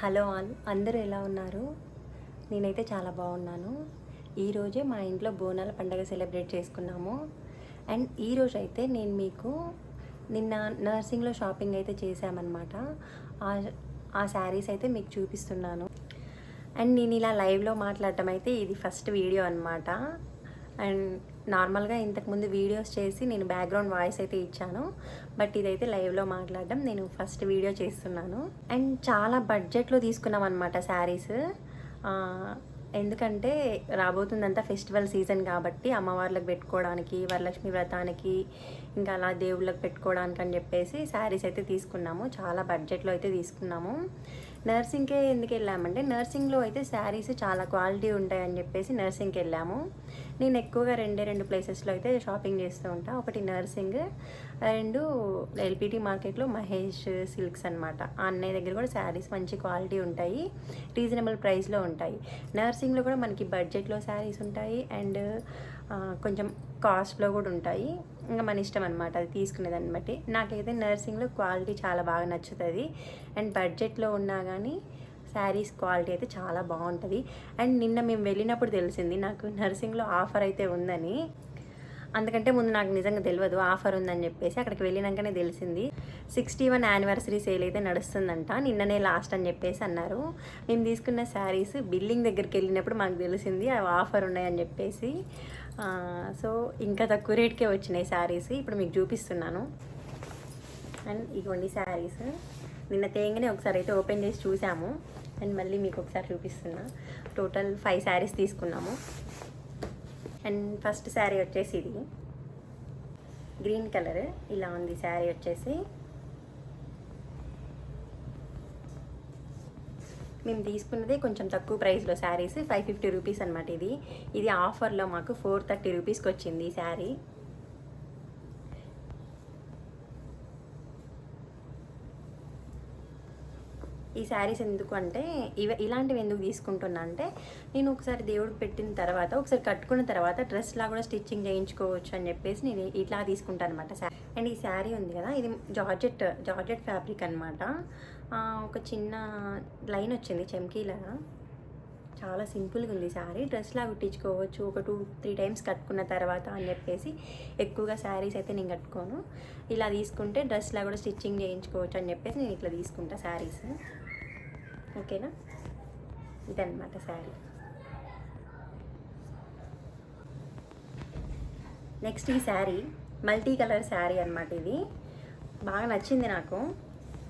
Hello all. అందరూ ఎలా ఉన్నారు? నేనైతే చాలా బాగున్నాను. ఈరోజే మా ఇంట్లో బోనాల పండగ సెలబ్రేట్ చేసుకున్నాము. అండ్ ఈరోజు అయితే నేను మీకు నిన్న నర్సింగ్లో షాపింగ్ అయితే చేశామన్నమాట. ఆ ఆ శారీస్ అయితే మీకు చూపిస్తున్నాను. అండ్ నేను ఇలా లైవ్లో మాట్లాడటం అయితే ఇది ఫస్ట్ వీడియో అనమాట అండ్ నార్మల్గా ఇంతకుముందు వీడియోస్ చేసి నేను బ్యాక్గ్రౌండ్ వాయిస్ అయితే ఇచ్చాను. బట్ ఇదైతే లైవ్లో మాట్లాడడం. నేను ఫస్ట్ వీడియో చేస్తున్నాను. అండ్ చాలా బడ్జెట్లో తీసుకున్నాం అనమాట శారీస్ ఎందుకంటే రాబోతుందంతా ఫెస్టివల్ సీజన్ కాబట్టి అమ్మవార్లకు పెట్టుకోవడానికి వరలక్ష్మి వ్రతానికి ఇంకా అలా దేవుళ్ళకి పెట్టుకోవడానికి అని చెప్పేసి శారీస్ అయితే తీసుకున్నాము. చాలా బడ్జెట్లో అయితే తీసుకున్నాము. నర్సింగ్కే ఎందుకు వెళ్ళామంటే నర్సింగ్లో అయితే శారీస్ చాలా క్వాలిటీ ఉంటాయని చెప్పేసి నర్సింగ్కి వెళ్ళాము నేను ఎక్కువగా రెండే రెండు ప్లేసెస్లో అయితే షాపింగ్ చేస్తూ ఉంటాను ఒకటి నర్సింగ్ రెండు ఎల్పిటి మార్కెట్లో మహేష్ సిల్క్స్ అనమాట అన్నయ్య దగ్గర కూడా శారీస్ మంచి క్వాలిటీ ఉంటాయి రీజనబుల్ ప్రైస్లో ఉంటాయి. నర్సింగ్లో కూడా మనకి బడ్జెట్లో శారీస్ ఉంటాయి అండ్ కొంచెం కాస్ట్లో కూడా ఉంటాయి. ఇంకా మన ఇష్టం అనమాట అది తీసుకునేదాన్ని బట్టి. నాకైతే నర్సింగ్లో క్వాలిటీ చాలా బాగా నచ్చుతుంది. అండ్ బడ్జెట్లో ఉన్నా కానీ శారీస్ క్వాలిటీ అయితే చాలా బాగుంటుంది. అండ్ నిన్న మేము వెళ్ళినప్పుడు తెలిసింది నాకు నర్సింగ్లో ఆఫర్ అయితే ఉందని. అందుకంటే ముందు నాకు నిజంగా తెలియదు ఆఫర్ ఉందని చెప్పేసి అక్కడికి వెళ్ళినాకనే తెలిసింది. సిక్స్టీ వన్ యానివర్సరీ సేల్ అయితే నడుస్తుందంట నిన్ననే లాస్ట్ అని చెప్పేసి అన్నారు. మేము తీసుకున్న శారీస్ బిల్లింగ్ దగ్గరికి వెళ్ళినప్పుడు మాకు తెలిసింది అవి ఆఫర్ ఉన్నాయని చెప్పేసి. సో ఇంకా తక్కువ రేట్కే వచ్చినాయి శారీస్ ఇప్పుడు మీకు చూపిస్తున్నాను. అండ్ ఇగోండి శారీస్. నిన్న తేంగానే ఒకసారి అయితే ఓపెన్ చేసి చూసాము అండ్ మళ్ళీ మీకు ఒకసారి చూపిస్తున్నా. టోటల్ ఫైవ్ శారీస్ తీసుకున్నాము. అండ్ ఫస్ట్ శారీ వచ్చేసి ఇది గ్రీన్ కలర్ ఇలా ఉంది శారీ వచ్చేసి. మేము తీసుకున్నదే కొంచెం తక్కువ ప్రైస్లో శారీస్ ఫైవ్ ఫిఫ్టీ రూపీస్ అనమాట ఇది. ఇది ఆఫర్లో మాకు ఫోర్ థర్టీ రూపీస్కి వచ్చింది ఈ శారీ. ఈ శారీస్ ఎందుకు అంటే ఇవ ఇలాంటివి ఎందుకు తీసుకుంటున్నా అంటే నేను ఒకసారి దేవుడు పెట్టిన తర్వాత ఒకసారి కట్టుకున్న తర్వాత డ్రెస్లా కూడా స్టిచ్చింగ్ చేయించుకోవచ్చు అని చెప్పేసి నేను ఇట్లా తీసుకుంటాను అనమాట శారీ అండ్ ఈ శారీ ఉంది కదా ఇది జార్జెట్ జార్జెట్ ఫ్యాబ్రిక్ అనమాట ఒక చిన్న లైన్ వచ్చింది చెంకీలాగా చాలా సింపుల్గా ఉంది శారీ డ్రెస్లా కుట్టించుకోవచ్చు ఒక టూ త్రీ టైమ్స్ కట్టుకున్న తర్వాత అని చెప్పేసి ఎక్కువగా శారీస్ అయితే నేను కట్టుకోను. ఇలా తీసుకుంటే డ్రెస్లా కూడా స్టిచ్చింగ్ చేయించుకోవచ్చు అని చెప్పేసి నేను ఇట్లా తీసుకుంటా శారీస్. ఓకేనా? ఇదన్నమాట శారీ. నెక్స్ట్ ఈ శారీ మల్టీ కలర్ శారీ అనమాట ఇది. బాగా నచ్చింది నాకు.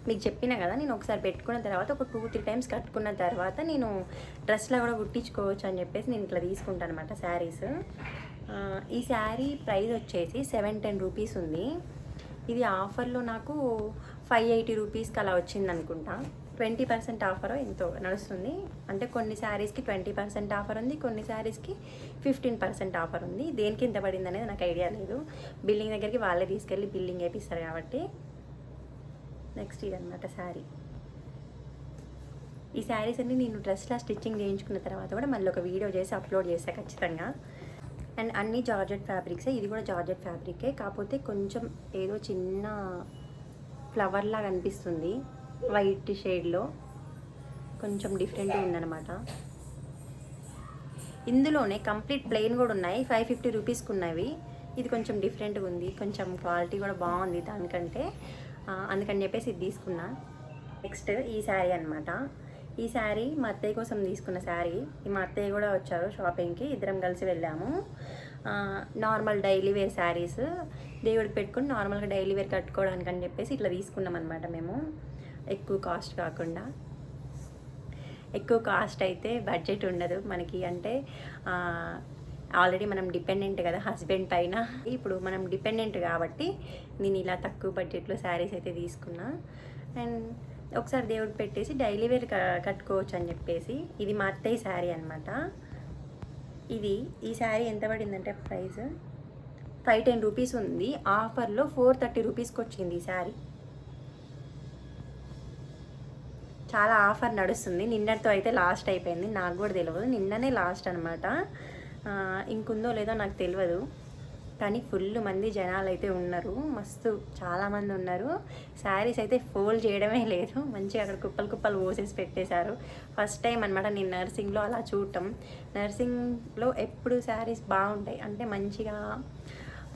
మీకు చెప్పిన కదా నేను ఒకసారి పెట్టుకున్న తర్వాత ఒక టూ త్రీ టైమ్స్ కట్టుకున్న తర్వాత నేను డ్రెస్లో కూడా కుట్టించుకోవచ్చు అని చెప్పేసి నేను ఇట్లా తీసుకుంటాను అనమాట శారీస్. ఈ శారీ ప్రైస్ వచ్చేసి సెవెన్ టెన్ రూపీస్ ఉంది. ఇది ఆఫర్లో నాకు ఫైవ్ ఎయిటీ రూపీస్కి అలా వచ్చింది అనుకుంటా ట్వంటీ పర్సెంట్ ఆఫర్ ఎంతో నడుస్తుంది. అంటే కొన్ని శారీస్కి ట్వంటీ పర్సెంట్ ఆఫర్ ఉంది కొన్ని శారీస్కి ఫిఫ్టీన్ పర్సెంట్ ఆఫర్ ఉంది దేనికి ఎంత పడింది అనేది నాకు ఐడియా లేదు. బిల్లింగ్ దగ్గరికి వాళ్ళే తీసుకెళ్ళి బిల్లింగ్ వేపిస్తారు కాబట్టి. నెక్స్ట్ ఇదన్నమాట శారీ. ఈ శారీస్ అన్ని నేను డ్రెస్లా స్టిచ్చింగ్ చేయించుకున్న తర్వాత కూడా మళ్ళీ ఒక వీడియో చేసి అప్లోడ్ చేసా ఖచ్చితంగా. అండ్ అన్ని జార్జెట్ ఫ్యాబ్రిక్సే. ఇది కూడా జార్జెట్ ఫ్యాబ్రికే. కాకపోతే కొంచెం ఏదో చిన్న ఫ్లవర్లా అనిపిస్తుంది. వైట్ షేడ్లో కొంచెం డిఫరెంట్గా ఉందన్నమాట. ఇందులోనే కంప్లీట్ ప్లెయిన్ కూడా ఉన్నాయి. ఫైవ్ ఫిఫ్టీ రూపీస్కి ఉన్నవి ఇది కొంచెం డిఫరెంట్గా ఉంది. కొంచెం క్వాలిటీ కూడా బాగుంది దానికంటే. అందుకని చెప్పేసి ఇది తీసుకున్నా. నెక్స్ట్ ఈ శారీ అనమాట ఈ శారీ మా అత్తయ్య కోసం తీసుకున్న శారీ. మా అత్తయ్య కూడా వచ్చారు షాపింగ్కి. ఇద్దరం కలిసి వెళ్ళాము. నార్మల్ డైలీ వేర్ శారీస్ దేవుడికి పెట్టుకుని నార్మల్గా డైలీ వేర్ కట్టుకోవడానికి అని చెప్పేసి ఇట్లా తీసుకున్నాం అనమాట మేము. ఎక్కువ కాస్ట్ కాకుండా. ఎక్కువ కాస్ట్ అయితే బడ్జెట్ ఉండదు మనకి అంటే ఆల్రెడీ మనం డిపెండెంట్ కదా హస్బెండ్ పైన. ఇప్పుడు మనం డిపెండెంట్ కాబట్టి నేను ఇలా తక్కువ బడ్జెట్లో శారీస్ అయితే తీసుకున్నా. అండ్ ఒకసారి దేవుడు పెట్టేసి డైలీ వేర్ కట్టుకోవచ్చు అని చెప్పేసి ఇది మా అత్తయ్య శారీ అనమాట ఇది ఈ శారీ ఎంత పడిందంటే ప్రైస్? ఫైవ్ టెన్ రూపీస్ ఉంది. ఆఫర్లో ఫోర్ థర్టీ రూపీస్కి వచ్చింది ఈ శారీ. చాలా ఆఫర్ నడుస్తుంది. నిన్నటితో అయితే లాస్ట్ అయిపోయింది. నాకు కూడా తెలియదు నిన్ననే లాస్ట్ అనమాట ఇంకుందో లేదో నాకు తెలియదు కానీ ఫుల్ మంది జనాలు అయితే ఉన్నారు. మస్తు చాలామంది ఉన్నారు. శారీస్ అయితే ఫోల్డ్ చేయడమే లేదు. మంచిగా అక్కడ కుప్పలు కుప్పలు పోసేసి పెట్టేశారు. ఫస్ట్ టైం అనమాట నేను నర్సింగ్లో అలా చూడటం. నర్సింగ్లో ఎప్పుడు శారీస్ బాగుంటాయి. అంటే మంచిగా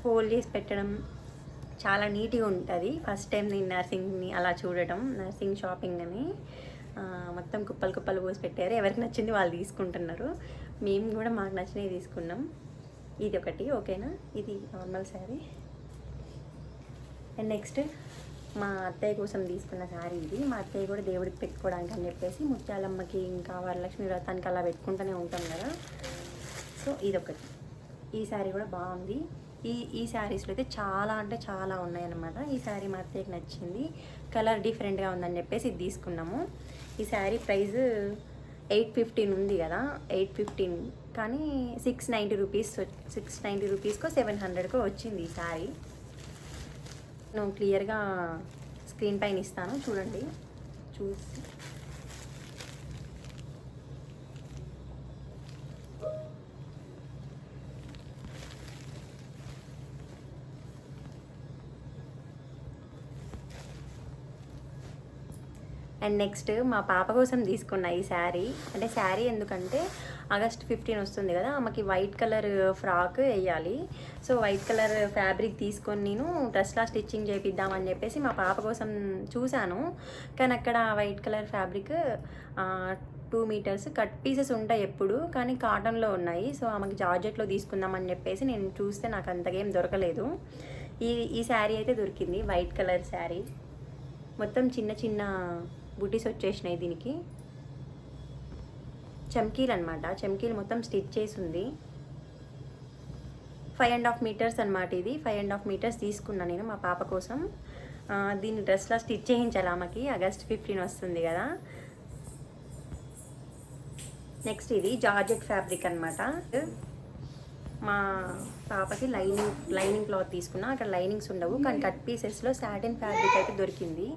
ఫోల్డ్ చేసి పెట్టడం చాలా నీట్గా ఉంటుంది. ఫస్ట్ టైం నేను నర్సింగ్ని అలా చూడటం నర్సింగ్ షాపింగ్ అని మొత్తం కుప్పలు కుప్పలు పోసి పెట్టారు. ఎవరికి నచ్చింది వాళ్ళు తీసుకుంటున్నారు. మేము కూడా మాకు నచ్చినవి తీసుకున్నాం. ఇది ఒకటి ఓకేనా? ఇది నార్మల్ శారీ. అండ్ నెక్స్ట్ మా అత్తయ్య కోసం తీసుకున్న శారీ ఇది. మా అత్తయ్య కూడా దేవుడికి పెట్టుకోవడానికి అని చెప్పేసి ముత్యాలమ్మకి ఇంకా వరలక్ష్మి వ్రతానికి అలా పెట్టుకుంటూనే ఉంటాం కదా. సో ఇదొకటి. ఈ శారీ కూడా బాగుంది. ఈ ఈ శారీస్లో అయితే చాలా అంటే చాలా ఉన్నాయన్నమాట. ఈ శారీ మా అత్తయ్యకి నచ్చింది. కలర్ డిఫరెంట్గా ఉందని చెప్పేసి ఇది తీసుకున్నాము. ఈ శారీ ప్రైస్ ఎయిట్ ఫిఫ్టీన్ ఉంది కదా ఎయిట్ ఫిఫ్టీన్ కానీ six ninety rupees six ninety రూపీస్కో seven హండ్రెడ్కో వచ్చింది ఈ శారీ నేను క్లియర్గా స్క్రీన్ పైన ఇస్తాను. చూడండి. చూసి అండ్ నెక్స్ట్ మా పాప కోసం తీసుకున్న ఈ శారీ. అంటే శారీ ఎందుకంటే ఆగస్ట్ ఫిఫ్టీన్ వస్తుంది కదా ఆమెకి వైట్ కలర్ ఫ్రాక్ వేయాలి. సో వైట్ కలర్ ఫ్యాబ్రిక్ తీసుకొని నేను డ్రెస్లా స్టిచ్చింగ్ చేపిద్దామని చెప్పేసి మా పాప కోసం చూశాను. కానీ అక్కడ white colour fabric two metres cut pieces ఉంటాయి ఎప్పుడు కానీ కాటన్లో ఉన్నాయి. సో ఆమెకి జార్జెట్లో తీసుకుందామని చెప్పేసి నేను చూస్తే నాకు అంతగా దొరకలేదు. ఈ ఈ శారీ అయితే దొరికింది వైట్ కలర్ శారీ. మొత్తం చిన్న చిన్న బుటీస్ వచ్చేసినాయి దీనికి. చమ్కీలు అనమాట చమ్కీలు మొత్తం స్టిచ్ చేసి ఉంది. ఫైవ్ అండ్ హాఫ్ మీటర్స్ అనమాట ఇది. ఫైవ్ అండ్ హాఫ్ మీటర్స్ తీసుకున్నా నేను మా పాప కోసం. దీని దీన్ని డ్రెస్లా స్టిచ్ చేయించాలి ఆమెకి. ఆగస్ట్ ఫిఫ్టీన్ వస్తుంది కదా. నెక్స్ట్ ఇది జార్జెట్ ఫ్యాబ్రిక్ అనమాట మా పాపకి లైనింగ్ లైనింగ్ క్లాత్ తీసుకున్నా. అక్కడ లైనింగ్స్ ఉండవు. కానీ కట్ పీసెస్లో సాటిన్ ఫ్యాబ్రిక్ అయితే దొరికింది.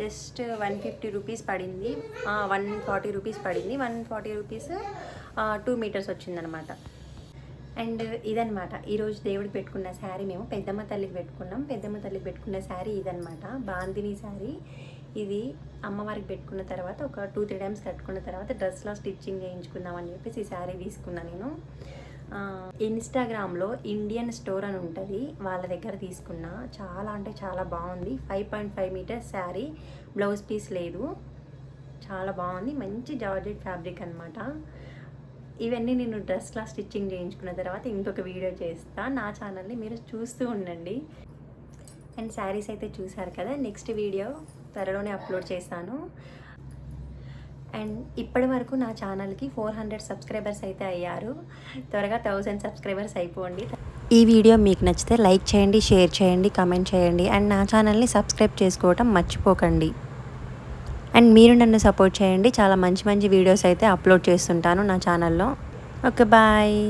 జస్ట్ వన్ ఫిఫ్టీ రూపీస్ పడింది. వన్ ఫార్టీ రూపీస్ పడింది. One forty rupees two metres వచ్చిందనమాట అండ్ ఇదనమాట ఈరోజు దేవుడికి పెట్టుకున్న శారీ మేము పెద్దమ్మ తల్లికి పెట్టుకున్నాం. పెద్దమ్మ తల్లికి పెట్టుకున్న శారీ ఇదనమాట బాందిని శారీ. ఇది అమ్మవారికి పెట్టుకున్న తర్వాత ఒక టూ త్రీ టైమ్స్ కట్టుకున్న తర్వాత డ్రెస్లో స్టిచ్చింగ్ చేయించుకుందామని చెప్పేసి ఈ శారీ తీసుకున్నా నేను. ఇన్స్టాగ్రామ్లో ఇండియన్ స్టోర్ అని ఉంటుంది. వాళ్ళ దగ్గర తీసుకున్న. చాలా అంటే చాలా బాగుంది. Five point five metres sari blouse piece లేదు. చాలా బాగుంది. మంచి జార్జెట్ ఫ్యాబ్రిక్ అనమాట ఇవన్నీ నేను డ్రెస్లా స్టిచ్చింగ్ చేయించుకున్న తర్వాత ఇంకొక వీడియో చేస్తా. నా ఛానల్ని మీరు చూస్తూ ఉండండి. అండ్ శారీస్ అయితే చూసారు కదా? నెక్స్ట్ వీడియో త్వరలోనే అప్లోడ్ చేస్తాను. అండ్ ఇప్పటి వరకు నా ఛానల్కి ఫోర్ హండ్రెడ్ సబ్స్క్రైబర్స్ అయితే అయ్యారు. త్వరగా థౌజండ్ సబ్స్క్రైబర్స్ అయిపోండి. ఈ వీడియో మీకు నచ్చితే లైక్ చేయండి షేర్ చేయండి కమెంట్ చేయండి అండ్ నా ఛానల్ని సబ్స్క్రైబ్ చేసుకోవటం మర్చిపోకండి. అండ్ మీరు నన్ను సపోర్ట్ చేయండి. చాలా మంచి మంచి వీడియోస్ అయితే అప్లోడ్ చేస్తుంటాను నా ఛానల్లో. Okay bye.